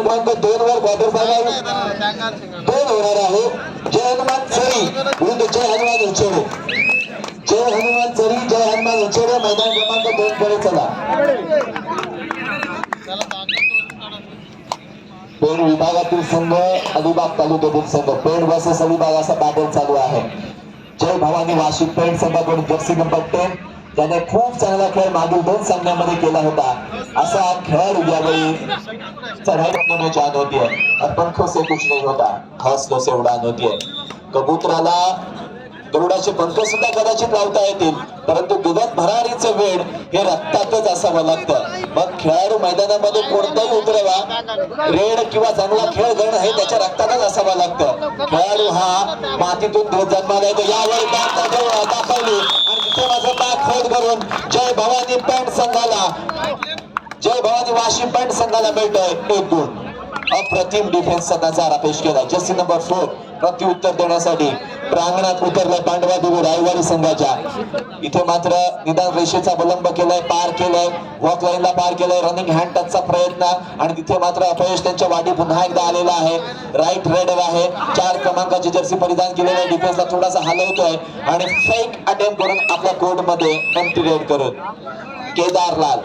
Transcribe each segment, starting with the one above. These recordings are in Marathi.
क्रमांक दोन वर क्वार्टर फायनल दोन होणार आहे. जय हनुमान चरी विरुद्ध जय हनुमान उचेडे. जय हनुमान चरी जय हनुमान उचेडे. मैदान क्रमांक दोन कडे चला. पेण विभागातील संघ अलिबाग तालुक्यातील संघ. पेण वर्सेस अलिबाग असा बॅटल चालू आहे. जय भवानी वाशी पेण संघाकडून जर्सी नंबर टेन त्याने खूप चांगला खेळ मागील दोन संघामध्ये केला होता. असा खेळाडू यावेळी चढाई में होतीये होती. है और पंखों से कुछ नहीं होता हौसलों से उड़ान होती. है कबूतराला गरुडाचे पंख सुद्धा कदाचित लावता येतील. परंतु दुधात भरारीचं वेळ हे रक्तातच असावं लागतं. खेळाडू मैदानामध्ये कोणताही उतरवा रेड किंवा चांगला खेळ करणं हे त्याच्या रक्तातच असावं लागतं. खेळाडू हा मातीतून जन्माला येतो. यावर दाखवली. आणि तिथे माझं बॅट खोद करून जय भवानी पॅन्ट संघाला. जय भवानी वाशी पॅन्ट संघाला मिळतोय एक गुण अप्रतिम डिफेन्सचा नजारा पेश केला. जर्सी नंबर फोर प्रत्युत्तर देण्यासाठी प्रांगणात उतरलाय पांडवा देवी रायवाडी संघाच्या. इथे मात्र निदान रेषेचा अवलंब केलाय पार केलाय. वॉक लाईनला पार केलाय रनिंग हँड टचचा प्रयत्न. आणि तिथे मात्र अपयश त्यांच्या वाटी पुन्हा एकदा आलेला आहे. राईट रेडर आहे. चार क्रमांकाची जर्सी परिधान केलेल्या डिफेन्सला थोडासा हलवतोय. आणि फेक अटेम्प्ट करून आपल्या कोर्टमध्ये एम्प्टी रेड करून केदारलाल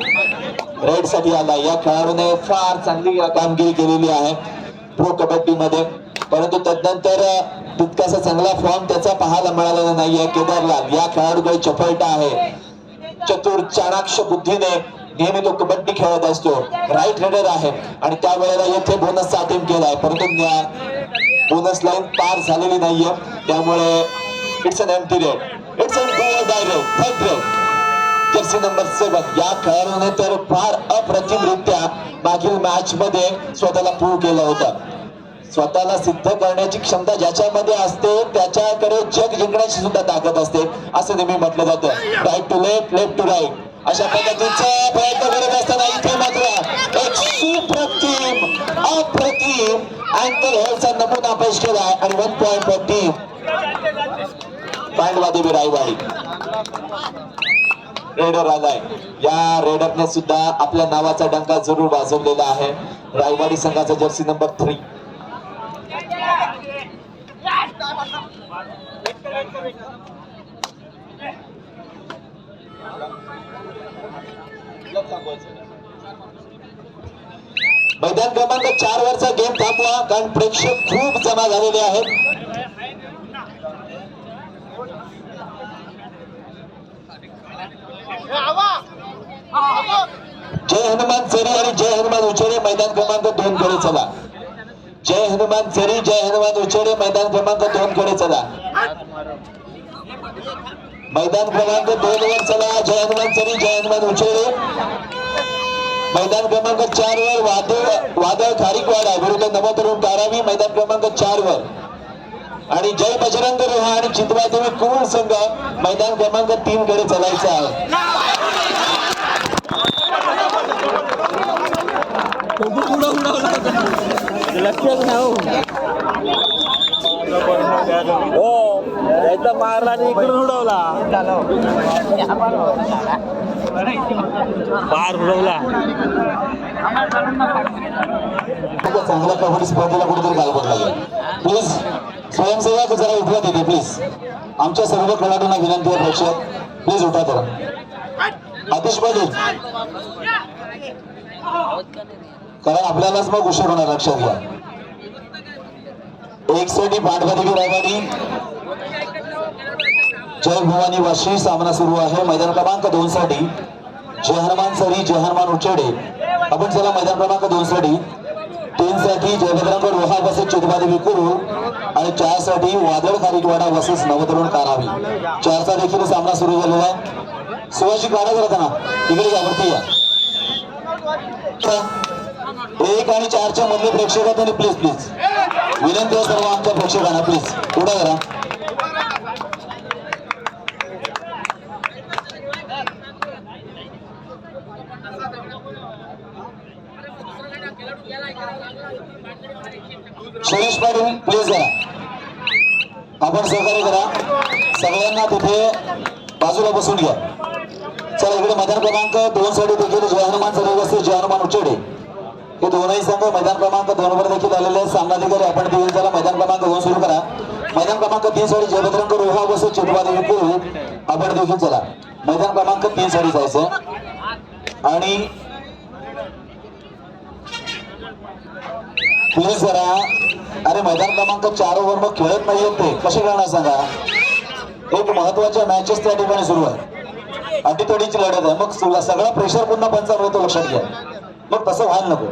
रेडसाठी आला. या खेळाडूने फार चांगली कामगिरी केलेली आहे. प्रो कबड्डी मध्ये परंतु तदनंतर तितकासा चांगला फॉर्म त्याचा पाहायला मिळालेला नाहीये. केदारलाल या खेळाडूकडे चपळटा आहे. चतुर चाणाक्ष बुद्धीने नेहमी तो कबड्डी खेळत असतो. राईट रेडर आहे. आणि त्यावेळेला येथे बोनसचा अटेम्प्ट आहे परंतु बोनस लाईन पार झालेली नाहीये. त्यामुळे it's an empty raid it's an go direct third raid jersey number seven या खेळाडूने तर फार अप्रतिमरित्या मागील मॅच मध्ये स्वतःला प्रूव्ह केलं होतं. स्वतःला सिद्ध करण्याची क्षमता ज्याच्यामध्ये असते त्याच्याकडे जग जिंकण्याची सुद्धा ताकद असते असं नेहमी म्हटलं जातं. Right to left left to right अशा पद्धतीचा प्रयत्न करत असताना इथे मात्र एक सुप्रतिम अप्रतिम अँकल हेल्थचा नमुना पेश केला आणि one point for team Pandavadevi Raiwadi raider आलाय या रेडरने सुद्धा आपल्या नावाचा डंका जरूर वाजवलेला आहे. रायवाडी संघाचा जर्सी नंबर थ्री मैदान क्रमांक चार वरचा गेम थांबवा कारण प्रेक्षक खूप जमा झालेले आहेत. जय हनुमान चेरी आणि जय हनुमान उचेडे मैदान क्रमांक दोन कडे चला. जय हनुमान सरी जय हनुमान उचेडे मैदान क्रमांक दोन कडे चला. मैदान क्रमांक दोन वर चला. जय हनुमान सरी जय हनुमान उचेडे मैदान क्रमांक चार वर वादळ वादळ खारीकवाडा विरुद्ध नवतरुण तारावी मैदान क्रमांक चार वर. आणि जय बजरंग रोहा आणि चितवा देवी कुरुळ संघ मैदान क्रमांक तीन कडे चलायचा आहे. लक्षच नाही हो याचा मारला आणि इकडून उडवला. पार उडवला. खूप चांगल्या कबड्डी स्पर्धेला कुठेतरी गालबोट लागेल प्लीज स्वयंसेवक जरा उठवा तिथे प्लीज आमच्या सर्व खेळाडूंना विनंती आहे प्रेक्षक. प्लीज उठा तर आतिश पाटील. कारण आपल्यालाच मग उशीर होणार लक्षात घ्या. एक साठी पांडवादेवी रायवाडी जय भवानी वाशी सामना सुरू आहे. मैदान क्रमांक दोन साठी. जय हनुमान सरी जय हनुमान उचेडे. आपण चला मैदान क्रमांक दोन साठी. तीन साठी जयभद्रांक रोहा बसेस चितबादेवी कुरू आणि चारसाठी वादळ खारीकवाडा वसेस नवतरुण कारावी. चारचा देखील सामना सुरू झालेला आहे. सुभाषी काढा जरा ना इकडे जागृती या. एक आणि चारच्या मधले प्रेक्षक आहेत आणि प्लीज प्लीज विनंती आहे सर्व आमच्या प्रेक्षकांना प्लीज पुढे करा सुरेश पाटील प्लीज करा आपण सहकार्य करा. सगळ्यांना तिथे बाजूला बसून घ्या. चला इकडे मतदान क्रमांक दोन साठी देखील जय हनुमान सर्व हे दोनही संघ मैदान क्रमांक दोन वर देखील आलेले आहेत. सामनाधिकारी आपण दिवस झाला मैदान क्रमांक दोन सुरू करा. मैदान क्रमांक तीन साठी जयभद्रंग रोहा बसू चिटवा देखील आपण देखील चला. मैदान क्रमांक तीन साठी जायचं. आणि प्लीज जरा. अरे मैदान क्रमांक चार ओव्हर मग खेळत नाहीयेत ते. कसे करणार सांगा? एक महत्त्वाच्या मॅचेस त्या ठिकाणी सुरू आहे. अटीतोडीची लढत आहे. मग सगळा प्रेशर पुन्हा पंचावर येतो लक्षात घ्या. मग तसं व्हायला नको.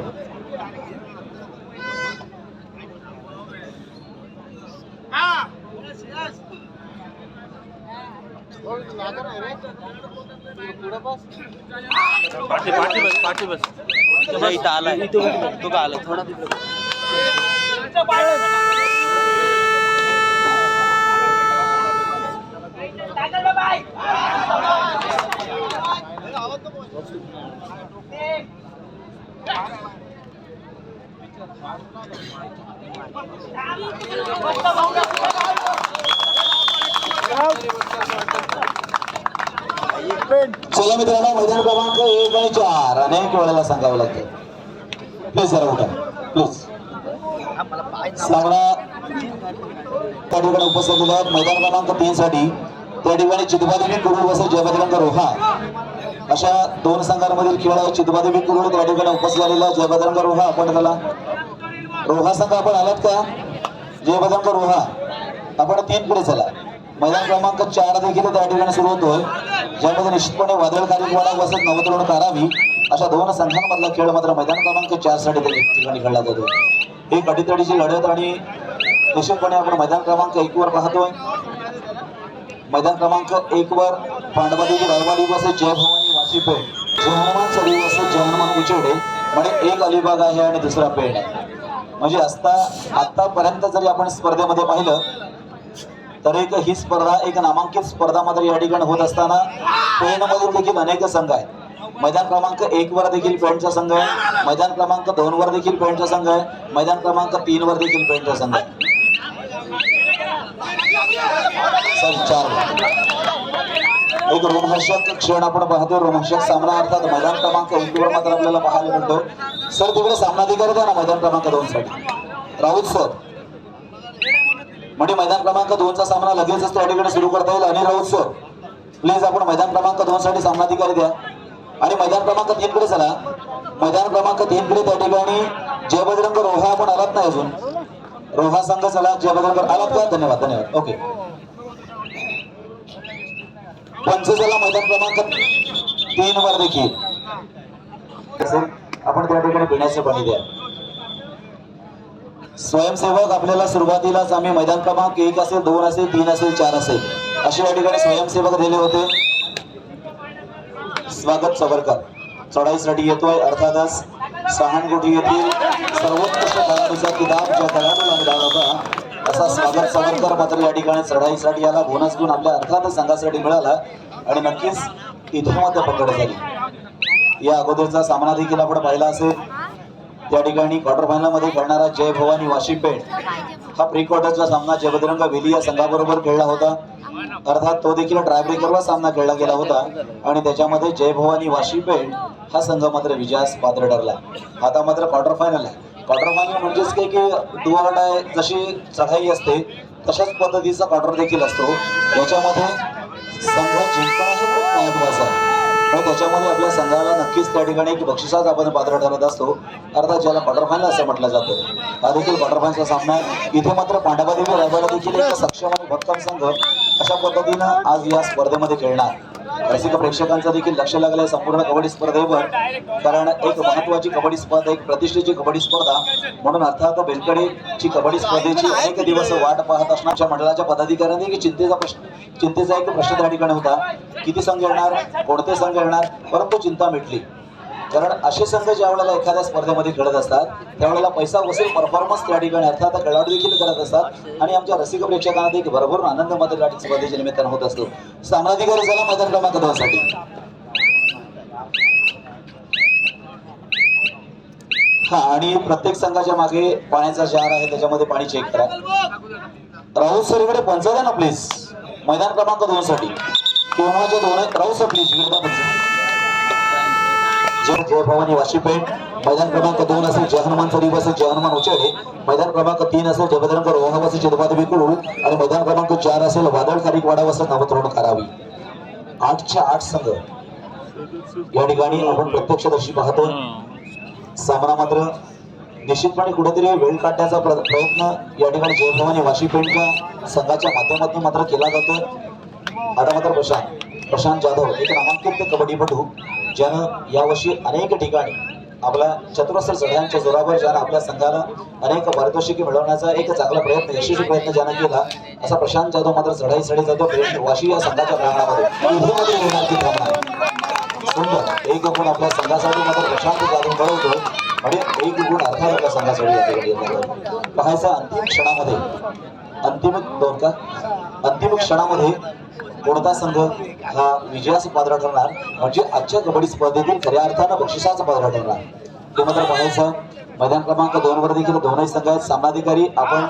पाठी पाठी बस पाठी बस. इथं आलाय. तू का आला थोडा तिथं चला मित्रांनो मैदान क्रमांक एक आणि चार मला सांगावं लागतं. प्लीज जरा उठा. प्लीज सामना त्या ठिकाणी उपस्थित आहेत मैदान क्रमांक तीन साठी त्या ठिकाणी चितबादेवी कुरुड वसे जयभद्रंग रोहा. अशा दोन संघांमधील खेळ आहे चितबादेवी कुरुड त्या ठिकाणी उपस्थित झालेला आहे. जयभद्रंग रोहा आपण त्याला रोहा संघ आपण आलात का? जयभद्रंग रोहा. आपण तीन पुढे चला. मैदान क्रमांक चार देखील त्या ठिकाणी सुरू होतोय. ज्यामध्ये निश्चितपणे वादळ कार्यक्रमाला वसत नवतरुण करावी अशा दोन संघांमधला खेळ मात्र मैदान क्रमांक चारसाठी त्या ठिकाणी खेळला जातो ही अडीतडीची लढत आणि निश्चितपणे आपण मैदान क्रमांक एक वर पाहतोय. मैदान क्रमांक एक वर पांडवादेवी रायवाडी बसे जय भवानी वाशीपेठ जय सरी बसे जय उचेडे म्हणजे एक अलिबाग आहे आणि दुसरा पेठ आहे. म्हणजे असता आतापर्यंत जरी आपण स्पर्धेमध्ये पाहिलं तर एक ही स्पर्धा एक नामांकित स्पर्धा मात्र या ठिकाणी होत असताना पेणमधील देखील अनेक संघ आहेत. मैदान क्रमांक एक वर देखील पॉईंटचा संघ आहे. मैदान क्रमांक दोन वर देखील पॉईंटचा संघ आहे. मैदान क्रमांक तीन वर देखील पेणचा संघ आहे. सर चार एक रोमहर्षक क्षण आपण पाहतो रोमहर्षक सामना अर्थात मैदान क्रमांक एक वर मात्र आपल्याला पाहायला मिळतो. सर तिकडे सामनाधिकारी द्या ना मैदान क्रमांक दोन साठी. राऊत सर. म्हणजे मैदान क्रमांक दोनचा सामना लगेचच त्या ठिकाणी सुरू करता येईल. आणि राऊत सर प्लीज आपण मैदान क्रमांक दोन साठी सामनाधिकारी द्या. आणि मैदान क्रमांक तीन कडे चला मैदान क्रमांक तीन कडे त्या ठिकाणी जयबजरंग रोहा आपण आलात नाही अजून. रोहा संघ चला जयबजरंग आलात का? धन्यवाद धन्यवाद. ओके. झाला मैदान क्रमांक तीन वर देखील. आपण त्या ठिकाणी पिण्याचे पाणी द्या. स्वयंसेवक आपल्याला सुरुवातीलाच आम्ही मैदान क्रमांक एक असेल दोन असेल तीन असेल चार असेल असे या ठिकाणी स्वयंसेवक दिले होते. स्वागत सवरकर. चढाईसाठी येतोय अर्थातच सहानुभूती येथील सर्वोत्कृष्ट खेळाडूचा किताब ज्या खेळाडूला मिळाला होता असा स्वागत सवरकर मात्र या ठिकाणी चढाईसाठी याला बोनस गुण आपल्या अर्थातच संघासाठी मिळाला आणि नक्कीच इथं मात्र पकड झाली. या अगोदरचा सामना देखील आपण पाहिला असेल. त्या ठिकाणी क्वार्टर फायनलमध्ये खेळणारा जय भवानी वाशी पेठ. हा प्री क्वार्टरचा सामना जयभद्रंग वेली या संघाबरोबर खेळला होता. अर्थात तो देखील ड्रायब्रेकरला सामना खेळला गेला होता. आणि त्याच्यामध्ये जय भवानी वाशी पेठ हा संघ मात्र विजयास पात्र ठरला. आता मात्र क्वार्टर फायनल आहे. क्वार्टर फायनल म्हणजेच काय की दुवाडाय जशी चढाई असते तशाच पद्धतीचा क्वार्टर देखील असतो. याच्यामध्ये संघ जिंकणं हे खूप महत्वाचं आहे. त्याच्यामध्ये आपल्या संघाला नक्कीच त्या ठिकाणी एक बक्षिसाच आपण पात्र ठरत असतो. अर्थात ज्याला क्वार्टर फायनल असं म्हटलं जातं. हा देखील क्वार्टर फायनलचा सामना आहे. इथे मात्र पांडवादेवी रायबाला देखील एक सक्षम आणि भक्कम संघ. अशा पद्धतीनं आज या स्पर्धेमध्ये खेळणार. रसिक प्रेक्षकांचं देखील लक्ष लागलंय संपूर्ण कबड्डी स्पर्धेवर. कारण एक महत्वाची कबड्डी स्पर्धा एक प्रतिष्ठेची कबड्डी स्पर्धा म्हणून अर्थात बेलकडेची कबड्डी स्पर्धेची अनेक दिवस वाट पाहत असणाऱ्या मंडळाच्या पदाधिकाऱ्यांनी की चिंतेचा प्रश्न चिंतेचा एक प्रश्न त्या ठिकाणी होता. किती संघ येणार? कोणते संघ येणार? परंतु चिंता मिटली. कारण असे संघ ज्या वेळेला एखाद्या स्पर्धेमध्ये खेळत असतात त्यावेळेला पैसा वसूल परफॉर्मन्स त्या ठिकाणी. अर्थात खेळाडू देखील करत असतात. आणि आमच्या रसिक प्रेक्षकांना देखील भरभरून आनंद मात्र या स्पर्धेच्या निमित्तानं होत असतो. सामनाधिकारी झाला मैदान क्रमांक दोनसाठी हा आणि प्रत्येक संघाच्या मागे पाण्याचा जार आहे त्याच्यामध्ये पाणी चेक करा. राहुल सर इकडे पंच द्या ना प्लीज मैदान क्रमांक दोन साठी. किंवा जे दोन आहेत? राहुल सर प्लीज जय जय भवानी पेठ मैदान क्रमांक दोन असेल जय हनुमान असेल जय हनुमान उचेडे मैदान क्रमांक तीन असेल जय बजरंग असेल वसेल चिदबादेवी आणि मैदान क्रमांक चार असेल वादळ खारीकवाडा वसेल नवतरुण करावी. आठच्या आठ संघ. या ठिकाणी आपण प्रत्यक्षदर्शी पाहतो सामना मात्र निश्चितपणे कुठेतरी वेळ काढण्याचा प्रयत्न या ठिकाणी जयभवानी भवानी पेठच्या संघाच्या माध्यमातून मात्र केला जातो आता मात्र प्रशांत प्रशांत जाधव एक नामांकित कबड्डीपटू ज्यानं यावर्षी अनेक ठिकाणी आपल्या चतुरस्त्र चढ्यांच्या जोरावर ज्यानं आपल्या संघाला अनेक पारितोषिके मिळवण्याचा एक चांगला प्रयत्न यशस्वी प्रयत्न ज्यानं केला असा प्रशांत जाधव मात्र चढाई चढी जातो. वाशी या संघाच्या प्रांगणामध्ये. आहे. सुंदर एक गुण आपल्या संघासाठी मात्र प्रशांत जाधव मिळवतो आणि एक गुण अर्थात आपल्या संघासाठी पाहायचा अंतिम क्षणामध्ये अंतिम दोन का? अंतिम क्षणामध्ये कोणता संघ हा विजयास पात्र ठरणार म्हणजे आजच्या कबड्डी स्पर्धेतील खऱ्या अर्थानं बक्षिसाचा पात्र ठरणार ते मात्र पाहायचं मैदान क्रमांक दोन वर देखील दोनही संघ आहेत. सामनाधिकारी आपण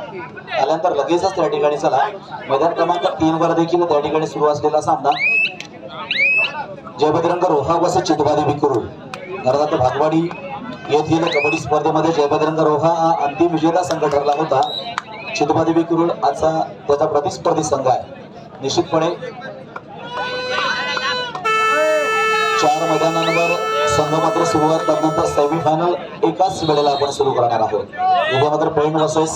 आल्यानंतर लगेचच त्या ठिकाणी चला. मैदान क्रमांक तीन वर देखील त्या ठिकाणी सुरू असलेला सामना. जयभद्रंग रोहा वसे चितवादेवी कुरुळ अर्थात भागवाडी येथील कबड्डी स्पर्धेमध्ये जयभद्रंग रोहा हा अंतिम विजेता संघ ठरला होता. चितवादेवी कुरुळ आजचा त्याचा प्रतिस्पर्धी संघ आहे. निश्चितपणे चार मैदानांवर संघ मात्र सुरुवात त्यानंतर सेमीफायनल एकाच वेळेला आपण सुरू करणार आहोत. उद्या मात्र पेंट वर्सेस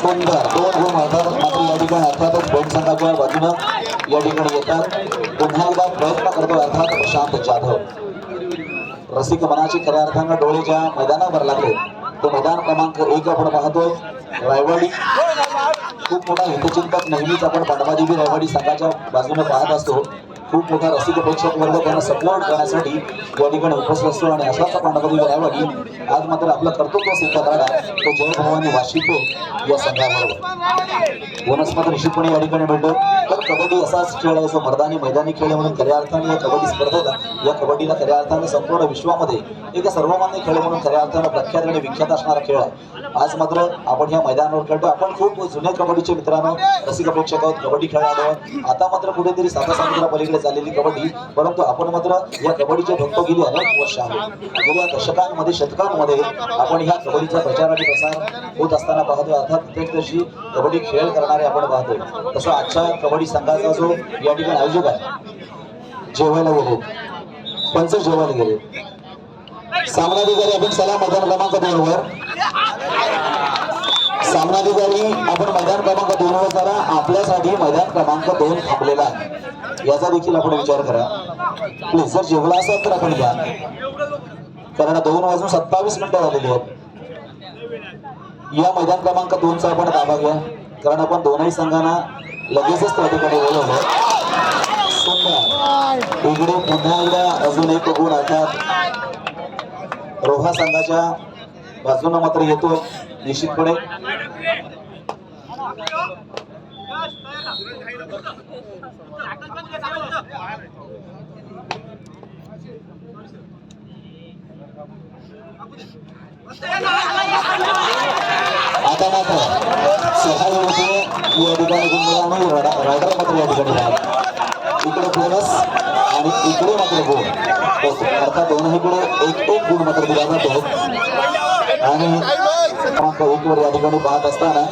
सुंदर. दोन गुण अर्थातच मात्र या ठिकाणी अर्थातच पेंट संघाच्या बाजूनं या ठिकाणी येतात. पुन्हा एकदा प्रयत्न करतो अर्थात प्रशांत जाधव. रसिक मनाची खऱ्या अर्थानं डोळे ज्या मैदानावर लागले तो मैदान क्रमांक एक आपण पाहतोय. रायवाडी. खूप मोठा हितचिंतक नेहमीच आपण पांडवादेवी रायवाडी संघाच्या बाजूने पाहत असतो. खूप मोठा रसिक प्रेक्षक वर्ग त्यांना सपोर्ट करण्यासाठी या ठिकाणी उपस्थित असतो आणि असाच पांडवादेवी रायवाडी आज मात्र आपला कर्तृत्व सिद्ध करणार तो जयभवानी भवानी या संघाबरोबर. बोनस मात्र निश्चितपणे या ठिकाणी मिळतो. तर कबड्डी असाच खेळ आहे जो मर्दानी मैदानी खेळ म्हणून खऱ्या अर्थाने या कबड्डी स्पर्धेला या कबड्डीला खऱ्या अर्थाने संपूर्ण विश्वामध्ये एक सर्वमान्य खेळ म्हणून खऱ्या अर्थाने प्रख्यात आणि विख्यात असणारा खेळ आहे. आज मात्र आपण या मैदानावर खेळतो. आपण खूप जुन्या कबड्डीचे मित्रांनो रसिक अपेक्षक आहोत कबड्डी खेळणार आहोत. आता मात्र कुठेतरी साता समुद्रा पलीकडे चाललेली कबड्डी परंतु आपण मात्र या कबड्डीचे भक्त गेली अनेक वर्ष आहेत गेल्या दशकांमध्ये शतकांमध्ये आपण ह्या कबड्डीचा प्रचार आणि प्रसार होत असताना पाहतोय. अर्थात प्रत्येक दिवशी कबड्डी खेळ करणारे आपण पाहतोय. तसं आजच्या कबड्डी संघाचा जो या ठिकाणी आयोजक आहे जेवायला गेले. पंच जेवायला गेले. सामनाधिकारी आपण सलाम मैदान क्रमांक दोन वर सामनाधिकारी आपण मैदान क्रमांक दोन वर करा आपल्यासाठी मैदान क्रमांक दोन थांबलेला आहे. याचा देखील आपण विचार करा. प्लीज जर जेवला असेल तर आपण घ्या. कारण दोन वाजून सत्तावीस मिनिटं झालेली आहेत. या मैदान क्रमांक दोनचा आपण ताबा घ्या. कारण आपण दोनही संघांना लगेचच त्या ठिकाणी बोलवलं. सुंदर. इकडे पुन्हा एकदा अजून एक गुण अर्थात रोहा संघाच्या बाजूनं मात्र येतो निश्चितपणे. आता मात्र सहा होते. या ठिकाणी गुंडगाव रायडर मात्र या ठिकाणी इकडे बोनस आणि इकडे मात्र गुण. अर्थात दोन्हीकडे एक एक गुण मात्र दिला जातो. आणि क्रमांक एक वर या ठिकाणी पाहत असताना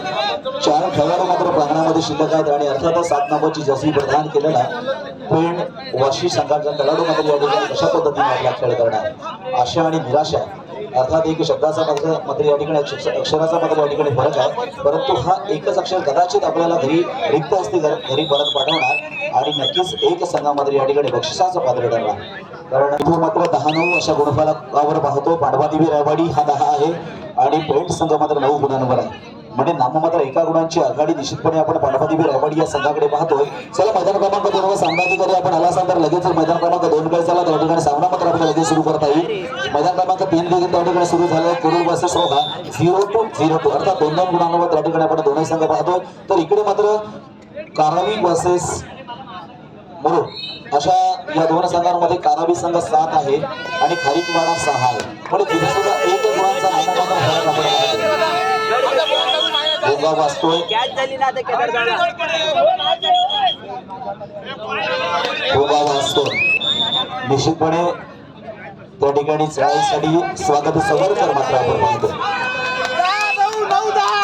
चार खेळाडू मात्र प्रांगणामध्ये शिल्लक आहेत आणि अर्थातच सात नंबरची जसी प्रदान केलेला पेण वाशी संघाचा खेळाडू मात्र या ठिकाणी कशा पद्धतीने आपला खेळ करणार. आशा आणि निराशा अर्थात एक शब्दाचा मात्र मात्र या ठिकाणी अक्ष- अक्षराचा मात्र या ठिकाणी फरक आहे. परंतु हा एकच अक्षर कदाचित आपल्याला घरी रिक्त असते घर- घरी परत पाठवणार. आणि नक्कीच एक संघामध्ये या ठिकाणी बक्षिसाचं पात्र ठरणार. कारण तो मात्र दहा नऊ अशा गुणफलकावर पाहतो पांडवादेवी रायवाडी हा दहा आहे. आणि पेंट संघ मात्र नऊ गुणांवर आहे. म्हणजे नाममात्र एका गुणांची आघाडी निश्चितपणे आपण पांडवादेवी रायवाडी या संघाकडे पाहतोय. चला मैदान क्रमांक दोन वर सामनाधिकारी आपण आला असाल तर लगेच मैदान क्रमांक दोन कडे चला. त्या ठिकाणी सामना मात्र आपल्याला लगेच सुरू करता येईल. मैदान क्रमांक तीन देखील त्या ठिकाणी सुरू झालं करोड वर्सेस होता झिरो टू झिरो टू अर्थात दोन दोन गुणांवर त्या ठिकाणी आपण दोन्ही संघ पाहतोय. तर इकडे मात्र कारावी वर्सेस मुरुड अशा या दोन संघांमध्ये कारावी संघ सात आहे आणि खारीकवाडा सहा आहे. म्हणजे तिथे सुद्धा एक गुणांचा फरक आपण भोंगा वाचतोय. भोगावा असतो निश्चितपणे त्या ठिकाणी चढाईसाठी स्वागत सवरकर मात्र आपण पाहतो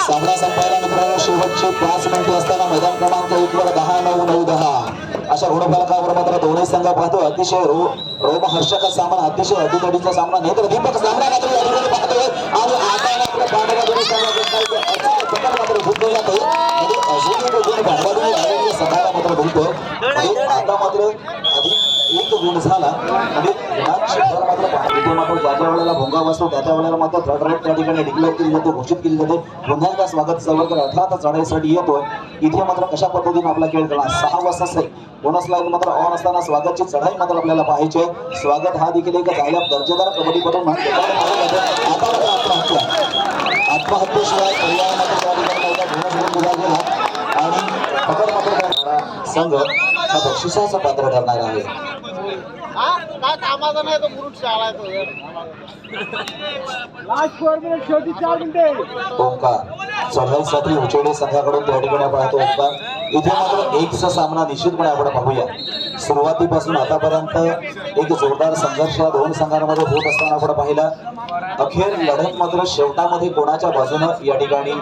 सामना संपायला मित्रांनो शेवटचे पाच मिनिटे असताना मैदान क्रमांक एक वर दहा नऊ नऊ दहा. अशा गुणफलकावर मात्र दोन्ही संघ पाहतो. अतिशय रो रोमहर्षक सामना अतिशय अधिकडीचा सामना. नाही तर दीपक सामना मात्र या पाहतोय. आणि आता मात्र पांढऱ्या दोन्ही संघाचा अचूक पकड मात्र भुलतो जातो म्हणजे अजून एक गुण आलेली सभाला मात्र भुलतो आता मात्र एक गुण झाला. आणि गुणांची भर मात्र ज्या ज्या वेळेला भोंगा बसतो त्या त्या वेळेला मात्र थर्ड रेट त्या ठिकाणी डिक्लेअर केली जाते घोषित केली जाते. पुन्हा स्वागत सर्वत्र अर्थात चढाईसाठी येतोय. इथे मात्र कशा पद्धतीने आपला खेळ करणार सहा वाजता असेल बोनस लाईन मात्र ऑन असताना स्वागतची चढाई मात्र आपल्याला पाहायची आहे. स्वागत हा देखील एक चांगल्या दर्जेदार कबड्डीपटू म्हणून आता आत्महत्या. आत्महत्येशिवाय पर्याय मात्र त्या ठिकाणी नव्हता बोनस घेऊन दिला गेला आणि पकड मात्र करणारा संघ हा बक्षिसाचा पात्र ठरणार आहे. हा ओंकार चढाईसाठी उचेडे संघाकडून त्या ठिकाणी पाहतो ओंकार. इथे मात्र एकचा सामना निश्चितपणे आपण पाहूया. सुरुवातीपासून आतापर्यंत एक जोरदार संघर्ष दोन संघांमध्ये होत असताना आपण पाहिला. अखेर लढत मात्र शेवटामध्ये कोणाच्या बाजूनं या ठिकाणी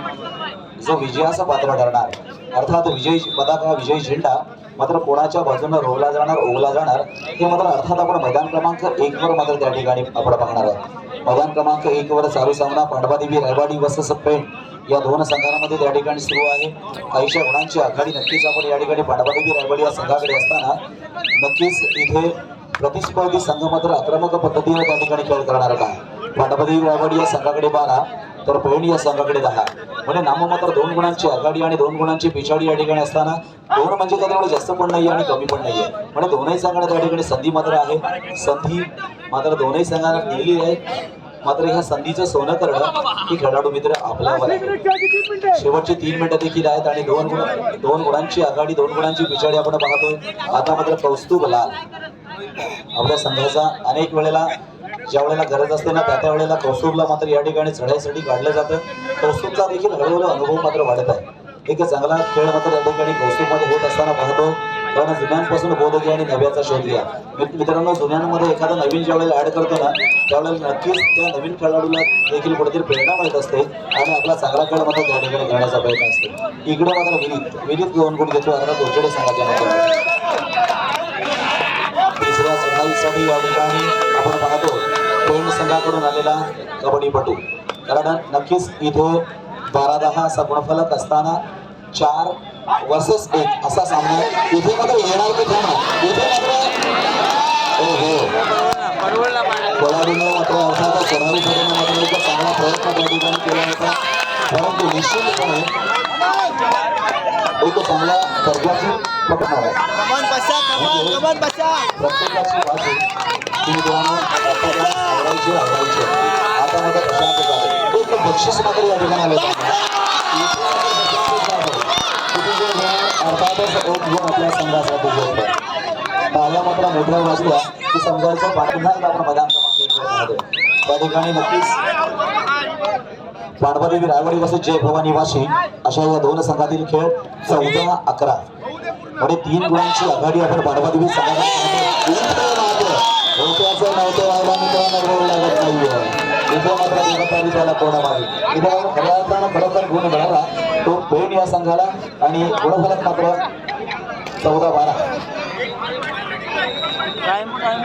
जो विजयाचं पात्र ठरणार? अर्थात विजय पताका विजय झेंडा मात्र कोणाच्या बाजूनं रोवला जाणार ओवला जाणार हे मात्र अर्थात आपण मैदान क्रमांक एक वर मात्र त्या ठिकाणी आपण पाहणार आहोत. मैदान क्रमांक एक वर चालू सामना पांडवादेवी रायवाडी वसस पेंट या दोन संघांमध्ये त्या ठिकाणी सुरू आहे. काहीशा गुणांची आघाडी नक्कीच आपण या ठिकाणी पांडवादेवी रायवाडी या संघाकडे असताना नक्कीच इथे प्रतिस्पर्धी संघ मात्र आक्रमक पद्धतीने त्या ठिकाणी खेळ करणार का पांडवादेवी रायवाडी या संघाकडे बारा तर पेण या संघाकडे दहा म्हणजे नाममात्र दोन गुणांची आघाडी आणि दोन गुणांची पिछाडी या ठिकाणी असताना दोन म्हणजे काय जास्त पण नाही आणि कमी पण नाही आहे म्हणजे दोनही संघाला त्या ठिकाणी संधी मात्र आहे. संधी मात्र दोनही संघाला दिलेली आहे. मात्र ह्या संधीचं सोनं करणं ही खेळाडू मित्र आपल्यावर शेवटचे तीन मिनिटं देखील आहेत आणि दोन गुण दोन गुणांची आघाडी दोन गुणांची पिछाडी आपण पाहतोय. आता मात्र कौस्तुभ लाल. आपल्या संघाचा अनेक वेळेला ज्या वेळेला गरज असते ना त्या त्या वेळेला कौस्तुभला मात्र या ठिकाणी चढाईसाठी काढलं जातं. कौस्तुभचा देखील हळूहळू अनुभव मात्र वाढत आहे. एक चांगला खेळ मात्र या ठिकाणी कौस्तुभमध्ये होत असताना पाहतो. कारण जुन्यांपासून बोध घ्या आणि नव्याचा शोध घ्या. मित्रांनो जुन्यांमध्ये एखादा नवीन ज्या वेळेला ऍड करतो ना त्यावेळेला नक्कीच त्या नवीन खेळाडूला देखील कुठेतरी प्रेरणा मिळत असते आणि आपला चांगला खेळ मात्र त्या ठिकाणी करण्याचा प्रयत्न असतो. इकडे मात्र विनीत. विनीत दोन गुण घेतो? आता दोचडे संघाच्या माध्यमातून. तिसऱ्या चढाईसाठी या ठिकाणी संघाकडून आलेला कबड्डीपटू कारण नक्कीच इथे बारा दहा असा गुणफलक असताना चार वर्सेस एक असा सामना इथे मात्र येणार की थांबणार. इथे मात्र हो हो पडवळला पाण्यात कोलाडीने मात्र अर्थात चढाईसाठी मात्र एक चांगला प्रयत्न त्या ठिकाणी केला होता. परंतु निश्चितपणे एक चांगला दर्जाची पकडणार आहे प्रत्येकाची बाजू ती दोन प्रत्येकाला आवडायची आवडायची आता मात्र प्रशांत झाले एक बक्षीस मात्र या ठिकाणी आलं अर्थातच एक गुण आपल्या संघासाठी घेतलं टाळ्या मात्र मोठ्या वाजल्या की समजायचं एकदा आपण पाहतोय. त्या ठिकाणी नक्कीच पांडवादेवी रायवाडी वर्सेस जय भवानी अशा या दोन संघातील खेळ चौदा अकरा. म्हणजे तीन गुणांची आघाडी आपण पांडवादेवी संघाला पाहतो. इथं इथे त्याला कोणामागे इथे खऱ्या अर्थानं खरोखर गुण मिळाला. तो पेन या संघाला आणि गुणफलक मात्र चौदा बारा. टाइम टाइम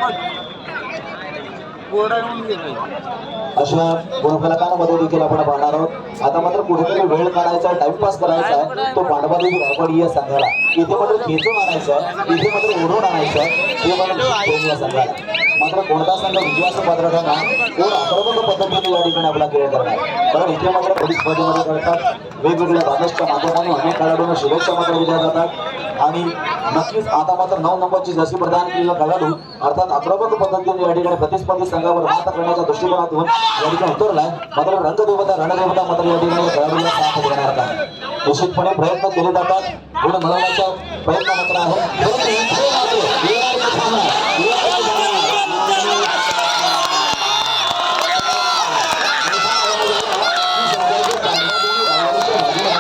अशा गुणफलकांमध्ये देखील आपण पाहणार आहोत. आता मात्र कुठेतरी वेळ काढायचा टाइमपास करायचा आहे. तो पांडवादेवी रायगड या संघाला. इथे मात्र खेचून आणायचं. इथे मात्र ओढून आणायचं. हे मात्र या संघाला. मात्र कोणता संघ विजयाचं पात्र ठरणार? कोण आक्रमक पद्धतीने या ठिकाणी आपला खेळ करणार? कारण इथे मात्र पोलीस स्पर्धेमध्ये करतात वेगवेगळ्या बादशच्या माध्यमातून अनेक खेळाडूंना शुभेच्छा मात्र दिल्या जातात. आणि नक्कीच आता मात्र नऊ नंबरची जशी प्रदान केलेला खेळाडू अर्थात आक्रमक पद्धतीने या ठिकाणी प्रतिस्पर्धी संघावर मात करण्याच्या दृष्टिकोनातून या ठिकाणी उतरलाय मात्र रंगदेवता रणदेवता मात्र या ठिकाणी खेळाडूला साथ देणार का निश्चितपणे प्रयत्न केले जातात गुण मिळवण्याचा प्रयत्न मात्र आहे परंतु इथे मात्र येणार की थांबणार? येणार की थांबणार?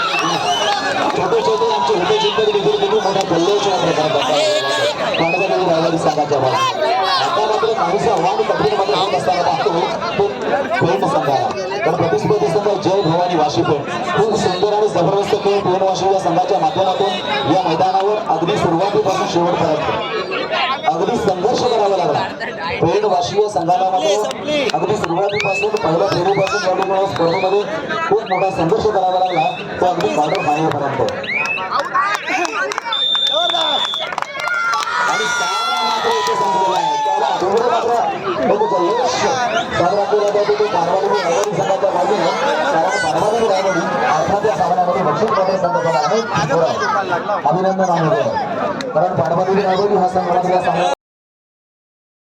छोटे छोटे आमचे होते चिंतक देखील किती मोठ्या कल्लोळच्या प्रकारात संघाच्या बाजूने आता मात्र काहीसा आव्हान कठीण मात्र असताना पाहतो. तो पेंड संघाला तर प्रतिस्पर्धी संघ जय भवानी वाशी खूप सुंदर आणि जबरदस्त खेळ वाशी या संघाच्या माध्यमातून या मैदानावर अगदी सुरुवातीपासून शेवटपर्यंत. अगदी संघर्ष करावा लागला. पेड वाशी संघाला मात्र अगदी सुरुवातीपासून पहिल्या फेरीपासून या स्पर्धेमध्ये खूप मोठा संघर्ष करावा लागला. तो अगदी क्वार्टर फायनलपर्यंत आणि सामना मात्र इथे संपलेला आहे. त्याला डोंगरे मात्र एक जल्लोष साजरा केला जातो तो पारवाडी रायवडी संघाच्या बाजूने कारण पारवाडी रायवडी अर्थात या सामन्यामध्ये बक्षीस पदक संघ पण आहे. अभिनंदन आहे कारण पारवाडी रायवडी हा संघ